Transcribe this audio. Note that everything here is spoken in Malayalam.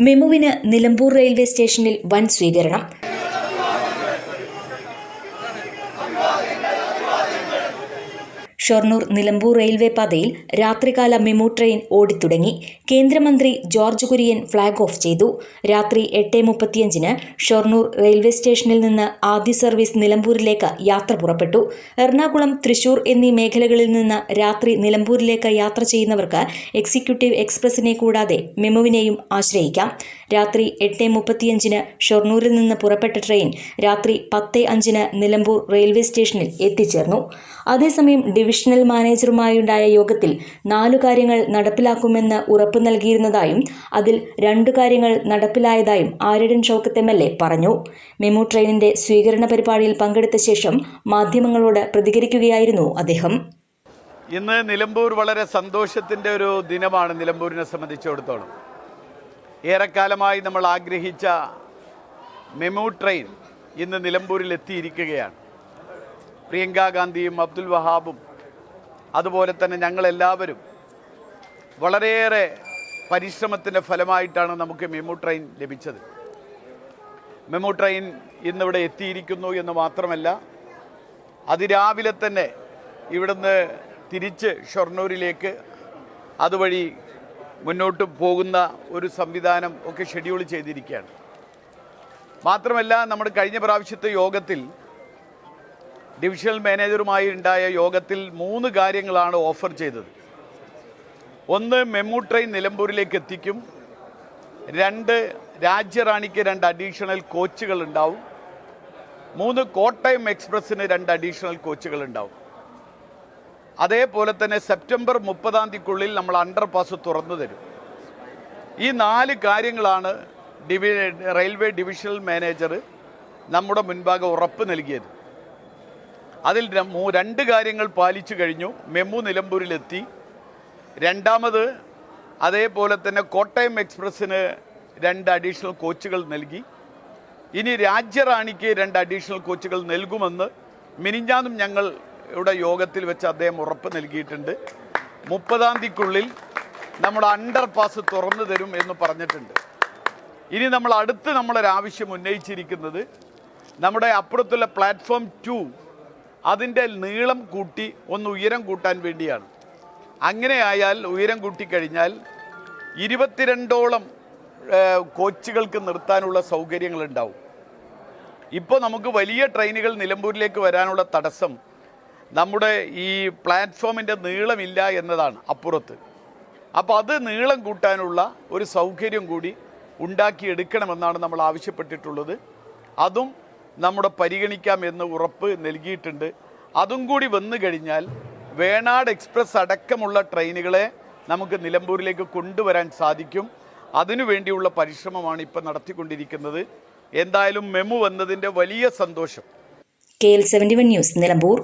മെമുവിന് നിലമ്പൂർ റെയിൽവേ സ്റ്റേഷനിൽ വൻ സ്വീകരണം. ഷൊർണൂർ നിലമ്പൂർ റെയിൽവേ പാതയിൽ രാത്രികാല മെമു ട്രെയിൻ ഓടിത്തുടങ്ങി. കേന്ദ്രമന്ത്രി ജോർജ് കുര്യൻ ഫ്ളാഗ് ഓഫ് ചെയ്തു. രാത്രി എട്ട് മുപ്പത്തിയഞ്ചിന് ഷൊർണൂർ റെയിൽവേ സ്റ്റേഷനിൽ നിന്ന് ആദ്യ സർവീസ് നിലമ്പൂരിലേക്ക് യാത്ര പുറപ്പെട്ടു. എറണാകുളം തൃശൂർ എന്നീ മേഖലകളിൽ നിന്ന് രാത്രി നിലമ്പൂരിലേക്ക് യാത്ര ചെയ്യുന്നവർക്ക് എക്സിക്യൂട്ടീവ് എക്സ്പ്രസിനെ കൂടാതെ മെമുവിനെയും ആശ്രയിക്കാം. രാത്രി എട്ട് മുപ്പത്തിയഞ്ചിന് ഷൊർണൂരിൽ നിന്ന് പുറപ്പെട്ട ട്രെയിൻ രാത്രി പത്ത് അഞ്ചിന് നിലമ്പൂർ റെയിൽവേ സ്റ്റേഷനിൽ എത്തിച്ചേർന്നു. അതേസമയം ഡിവിഷണൽ മാനേജറുമായുണ്ടായ യോഗത്തിൽ നാലു കാര്യങ്ങൾ നടപ്പിലാക്കുമെന്ന് ഉറപ്പ് നൽകിയിരുന്നതായും അതിൽ രണ്ടു കാര്യങ്ങൾ നടപ്പിലായതായും Aryadan Shoukath M L A പറഞ്ഞു. മെമു ട്രെയിനിന്റെ സ്വീകരണ പരിപാടിയിൽ പങ്കെടുത്ത ശേഷം മാധ്യമങ്ങളോട് പ്രതികരിക്കുകയായിരുന്നു അദ്ദേഹം. ഇന്ന് നിലമ്പൂർ വളരെ സന്തോഷത്തിന്റെ ഒരു ദിനമാണ് നിലമ്പൂരിനെ സംബന്ധിച്ചിടത്തോളം. ഏറെക്കാലമായി നമ്മൾ ആഗ്രഹിച്ച മെമു ട്രെയിൻ ഇന്ന് നിലമ്പൂരിൽ എത്തിയിരിക്കുകയാണ്. പ്രിയങ്ക ഗാന്ധിയും അബ്ദുൽ വഹാബും അതുപോലെ തന്നെ ഞങ്ങളെല്ലാവരും വളരെയേറെ പരിശ്രമത്തിന്റെ ഫലമായിട്ടാണ് നമുക്ക് മെമു ട്രെയിൻ ലഭിച്ചത്. മെമു ട്രെയിൻ ഇന്നിവിടെ എത്തിയിരിക്കുന്നു എന്ന് മാത്രമല്ല അതിരാവിലെ തന്നെ ഇവിടുന്ന് തിരിച്ച് ഷൊർണൂരിലേക്ക് അതുവഴി മുന്നോട്ട് പോകുന്ന ഒരു സംവിധാനം ഒക്കെ ഷെഡ്യൂൾ ചെയ്തിരിക്കുകയാണ്. മാത്രമല്ല നമ്മുടെ കഴിഞ്ഞ പ്രാവശ്യത്തെ യോഗത്തിൽ ഡിവിഷണൽ മാനേജറുമായി ഉണ്ടായ യോഗത്തിൽ മൂന്ന് കാര്യങ്ങളാണ് ഓഫർ ചെയ്തത്. ഒന്ന് മെമു ട്രെയിൻ നിലമ്പൂരിലേക്ക് എത്തിക്കും. രണ്ട് രാജ്യറാണിക്ക് രണ്ട് അഡീഷണൽ കോച്ചുകൾ ഉണ്ടാവും. മൂന്ന് കോട്ടയം എക്സ്പ്രസ്സിന് രണ്ട് അഡീഷണൽ കോച്ചുകൾ ഉണ്ടാവും. അതേപോലെ തന്നെ സെപ്റ്റംബർ മുപ്പതാം തീയതിക്കുള്ളിൽ നമ്മൾ അണ്ടർ പാസ് തുറന്നു തരും. ഈ നാല് കാര്യങ്ങളാണ് ഡിവി റെയിൽവേ ഡിവിഷണൽ മാനേജർ നമ്മുടെ മുൻപാകെ ഉറപ്പ് നൽകിയത്. അതിൽ രണ്ട് കാര്യങ്ങൾ പാലിച്ചു കഴിഞ്ഞു. മെമു നിലമ്പൂരിലെത്തി. രണ്ടാമത് അതേപോലെ തന്നെ കോട്ടയം എക്സ്പ്രസ്സിന് രണ്ട് അഡീഷണൽ കോച്ചുകൾ നൽകി. ഇനി രാജ്യറാണിക്ക് രണ്ട് അഡീഷണൽ കോച്ചുകൾ നൽകുമെന്ന് മിനിഞ്ഞാന്നും ഞങ്ങൾ ഇവിടെ യോഗത്തിൽ വെച്ച് അദ്ദേഹം ഉറപ്പ് നൽകിയിട്ടുണ്ട്. മുപ്പതാം തീയതിക്കുള്ളിൽ നമ്മൾ അണ്ടർ പാസ് തുറന്നു തരും എന്ന് പറഞ്ഞിട്ടുണ്ട്. ഇനി നമ്മൾ അടുത്ത് നമ്മളൊരാവശ്യം ഉന്നയിച്ചിരിക്കുന്നത് നമ്മുടെ അപ്പുറത്തുള്ള പ്ലാറ്റ്ഫോം ടു അതിന്റെ നീളം കൂട്ടി ഒന്ന് ഉയരം കൂട്ടാൻ വേണ്ടിയാണ്. അങ്ങനെ ആയാൽ ഉയരം കൂട്ടിക്കഴിഞ്ഞാൽ ഇരുപത്തിരണ്ടോളം കോച്ചുകൾക്ക് നിർത്താനുള്ള സൗകര്യങ്ങളുണ്ടാവും. ഇപ്പോൾ നമുക്ക് വലിയ ട്രെയിനുകൾ നിലമ്പൂരിലേക്ക് വരാനുള്ള തടസ്സം നമ്മുടെ ഈ പ്ലാറ്റ്ഫോമിന്റെ നീളമില്ല എന്നതാണ് അപ്പുറത്ത്. അപ്പോൾ അത് നീളം കൂട്ടാനുള്ള ഒരു സൗകര്യം കൂടി ഉണ്ടാക്കിയെടുക്കണമെന്നാണ് നമ്മൾ ആവശ്യപ്പെട്ടിട്ടുള്ളത്. അതും നമ്മുടെ പരിഗണിക്കാം എന്ന് ഉറപ്പ് നൽകിയിട്ടുണ്ട്. അതും കൂടി വന്നു കഴിഞ്ഞാൽ വേണാട് എക്സ്പ്രസ് അടക്കമുള്ള ട്രെയിനുകളെ നമുക്ക് നിലമ്പൂരിലേക്ക് കൊണ്ടുവരാൻ സാധിക്കും. അതിനുവേണ്ടിയുള്ള പരിശ്രമമാണ് ഇപ്പം നടത്തിക്കൊണ്ടിരിക്കുന്നത്. എന്തായാലും മെമു വന്നതിന്റെ വലിയ സന്തോഷം. K L seventy one news Nilambur.